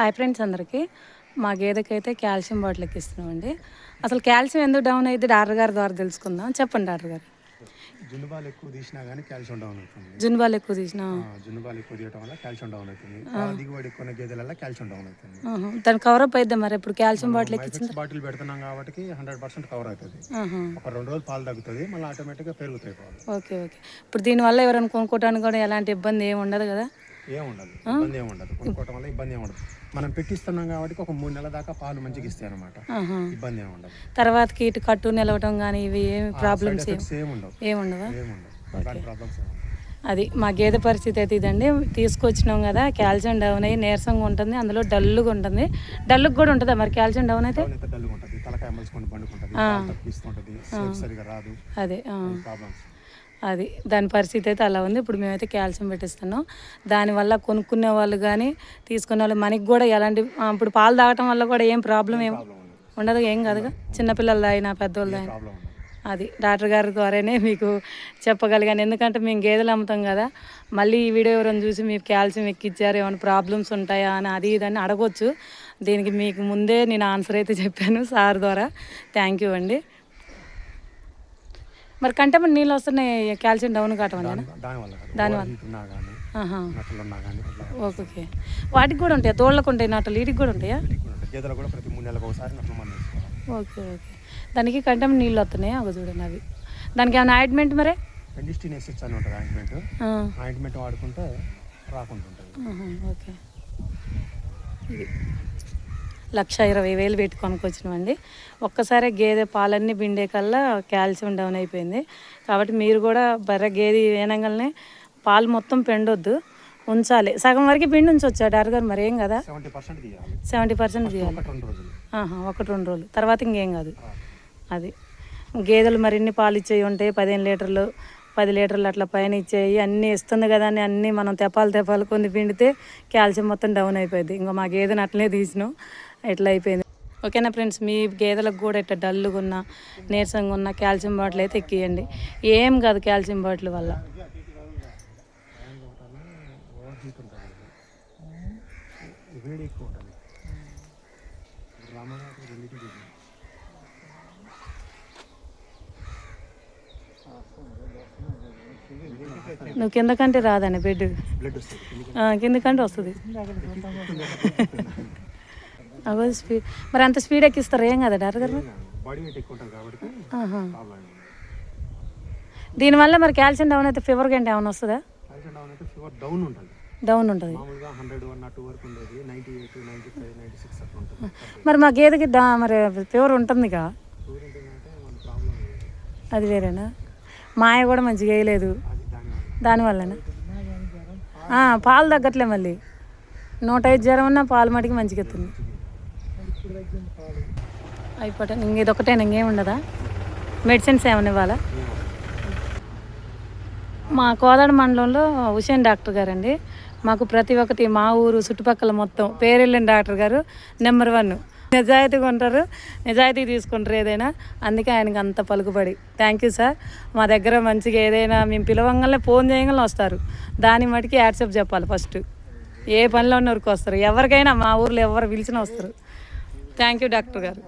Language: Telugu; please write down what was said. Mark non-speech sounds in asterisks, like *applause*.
హాయ్ ఫ్రెండ్స్ అందరికీ. మా గేదెకైతే కాల్షియం బాటిల్ ఎక్కిస్తున్నామండి అసలు కాల్షియం ఎందుకు డౌన్ అయ్యింది? డాక్టర్ గారి ద్వారా తెలుసుకుందాం. చెప్పండి డాక్టర్ గారు. జున్నుబాలు ఎక్కువ తీసినా కానీ కాల్షియం డౌన్ అవుతుంది. జున్బాల్ ఎక్కువ తీసిన? జున్నుబాలు ఎక్కువ వల్ల కాల్షియం డౌన్ అవుతుంది. దిగుబడి ఎక్కువ గేదెల కాల్షియం డౌన్ అవుతుంది. దాని కవరప్ అయిద్దా మరి ఇప్పుడు కాల్షియం బాటిల్ ఎక్కించిన బాటిల్ పెడుతున్నాం కాబట్టి హండ్రెడ్ పర్సెంట్ కవర్ అవుతుంది. ఒక రెండు రోజులు పాలు తగ్గుతుంది మళ్ళీ ఆటోమేటిక్గా పెరుగుతాయి ఓకే ఓకే. ఇప్పుడు దీనివల్ల ఎవరైనా కొనుక్కోవడానికి కూడా ఎలాంటి ఇబ్బంది ఏమి ఉండదు కదా? ఏం ఉండదు ఇబ్బంది ఏమి ఉండదు కొనుక్కోవటం వల్ల ఇబ్బంది ఏమి ఉండదు మనం పెట్టిస్తున్నాం కాబట్టి ఒక మూడు నెలల దాకా పాలు మంచిగా ఇస్తాయి అనమాట. ఇబ్బంది ఏమి ఉండదు తర్వాతకి ఇటు కట్టు నిలవటం కానీ ఇవి ఏమి ప్రాబ్లమ్స్ ఏమి ఎఫెక్ట్స్ ఏమి ఉండవు ఏమి ఉండవా ఏమి ఉండవు అలాంటి ప్రాబ్లమ్స్ అది మా గేదె పరిస్థితి అయితే ఇదండి. తీసుకొచ్చినాం కదా కాల్షియం డౌన్ అయ్యి నీరసంగా ఉంటుంది. అందులో డల్లుగా ఉంటుంది. డల్లుగా కూడా ఉంటుందా మరి కాల్షియం డౌన్ అయితే? డల్గా అదే అది దాని పరిస్థితి అయితే అలా ఉంది. ఇప్పుడు మేమైతే కాల్షియం పెట్టిస్తున్నాం. దానివల్ల కొనుక్కునే వాళ్ళు కానీ తీసుకునే వాళ్ళు మనకి కూడా ఎలాంటి ఇప్పుడు పాలు తాగటం వల్ల కూడా ఏం ప్రాబ్లం ఏం ఉండదు ఏం కాదుగా. చిన్నపిల్లలు అయినా పెద్దవాళ్ళు అయినా అది డాక్టర్ గారి ద్వారానే మీకు చెప్పగలిగాను. ఎందుకంటే మేము గేదెలు అమ్ముతాం కదా. మళ్ళీ ఈ వీడియో ఎవరైనా చూసి మీకు కాల్షియం ఎక్కిచ్చారు ఏమైనా ప్రాబ్లమ్స్ ఉంటాయా అని అది ఇది అని అడగొచ్చు. దీనికి మీకు ముందే నేను ఆన్సర్ అయితే చెప్పాను సార్ ద్వారా. థ్యాంక్ యూ అండి. మరి కంటే మరి నీళ్ళు వస్తున్నాయి కాల్షియం డౌన్ కావటం వల్ల. దానివల్ల నట్టలు ఓకే. వాటికి కూడా ఉంటాయా? తోళ్ళకు ఉంటాయి? నాటలు వీటికి కూడా ఉంటాయా? Okay okay. దానికి కంటే నీళ్ళు వస్తున్నాయి? ఒక చూడండి అవి. దానికి ఏమైనా ఆయింట్మెంట్ మరి? పెండిస్టిన్ ఎసిడ్స్ అని ఉంటుంది ఆయింట్మెంట్. ఆయింట్మెంట్ వాడుకుంటే రాకుండా ఉంటుంది ఓకే. ఇది. లక్ష ఇరవై వేలు పెట్టి కొనుక్కొచ్చినామండి ఒక్కసారి గేదె పాలన్నీ పిండే కల్లా కాల్షియం డౌన్ అయిపోయింది. కాబట్టి మీరు కూడా బర్రె గేదె ఏనగానే పాలు మొత్తం పిండొద్దు. ఉంచాలి. సగం వరకు పిండి ఉంచొచ్చా. డాక్టర్ గారు మరి ఏం కదా సెవెంటీ పర్సెంట్ తీయాలి. ఒకటి రెండు రోజులు. తర్వాత ఇంకేం కాదు. అది. గేదెలు మరిన్ని పాలు ఇచ్చేవి ఉంటాయి పదిహేను లీటర్లు పది లీటర్లు అట్లా పైన ఇచ్చేవి అన్నీ ఇస్తుంది కదా అని అన్నీ మనం తెపాలు తెపాలు కొన్ని పిండితే కాల్షియం మొత్తం డౌన్ అయిపోయింది. ఇంకా మా గేదెని అట్లనే తీసినాం. ఇట్లా అయిపోయింది? ఓకేనా ఫ్రెండ్స్ మీ గేదెలకు కూడా ఇట్లా డల్లుగా ఉన్న నీరసంగా ఉన్న కాల్షియం బాటిల్ అయితే ఎక్కియండి. ఏం కాదు కాల్షియం బాటిల్ వల్ల. నువ్వు కిందకంటే రాదని బెడ్. కిందకంటే వస్తుంది. *laughs* అగో స్పీడ్ మరి అంత స్పీడ్ ఎక్కిస్తారు ఏం కదా డాక్టర్ గారు. దీనివల్ల మరి కాల్షియం డౌన్ అయితే ఫీవర్ గంట ఏమైనా వస్తుందా? డౌన్ ఉంటుంది. డౌన్ ఉంటుంది. మరి మా గేదెకి మరి ఫీవర్ ఉంటుందిగా అది వేరేనా? మాయ కూడా మంచిగా వేయలేదు. దానివల్లనా పాలు తగ్గట్లే మళ్ళీ. నూట ఐదు జ్వరం ఉన్నా పాలు మటుకి మంచిగా ఎత్తుంది. అయిపోతే ఇంక ఇది ఇంకేం ఉండదా? మెడిసిన్స్ ఏమైనా ఇవ్వాలా? మా కోదాడ మండలంలో హుసేన్ డాక్టర్ గారండి. మాకు ప్రతి ఒక్కటి మా ఊరు చుట్టుపక్కల మొత్తం పేరెళ్ళిన డాక్టర్ గారు నెంబర్ వన్. నిజాయితీగా ఉంటారు నిజాయితీ తీసుకుంటారు ఏదైనా. అందుకే ఆయనకి అంత పలుకుబడి. Thank you sir. మా దగ్గర మంచిగా ఏదైనా మేము పిలవంగానే ఫోన్ చేయగానే వస్తారు. దాని మటుకి యాడ్సప్ చెప్పాలి ఫస్ట్. ఏ పనిలో ఉన్నవరకు వస్తారు. ఎవరికైనా మా ఊర్లో ఎవరు పిలిచినా వస్తారు. థ్యాంక్ యూ డాక్టర్ గారు.